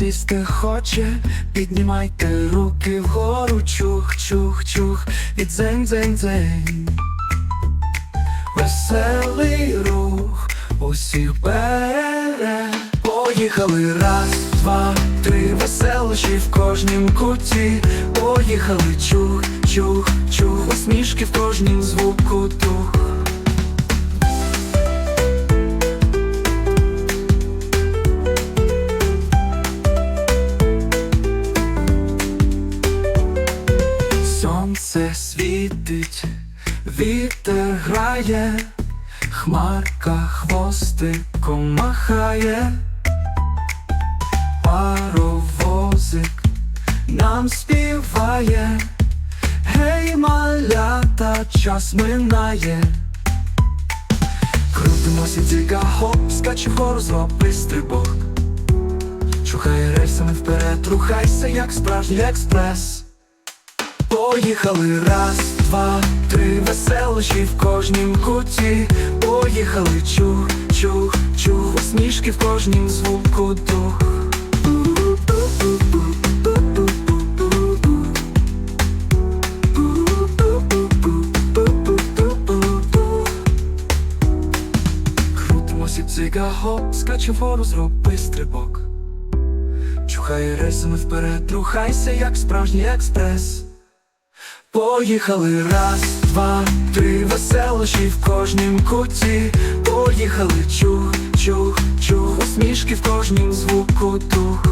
сісти хоче, піднімайте руки вгору, чух, чух, чух, і дзень, дзень, дзень. Веселий рух усіх бере. Поїхали раз, два, три, веселощі в кожнім куті. Поїхали чух, чух, чух, усмішки в кожнім звуку тух. Сонце світить, вітер грає, хмарка хвостиком махає, паровозик нам співає, гей, малята, час минає. Крутимося дзіга хоп, скаче вгору, зроби стрибок. Чухає рельсами вперед, рухайся, як справжній експрес. Поїхали раз, два, три, веселощі в кожнім куті. Поїхали чух, чух, чух, усмішки в кожнім звуку дух. Крутимося цига гоп, скаче вгору, зроби стрибок. Чухає рельсами вперед, рухайся, як справжній експрес. Поїхали раз, два, три, веселощі в кожнім куті. Поїхали чух, чух, чух, усмішки в кожнім звуку дух.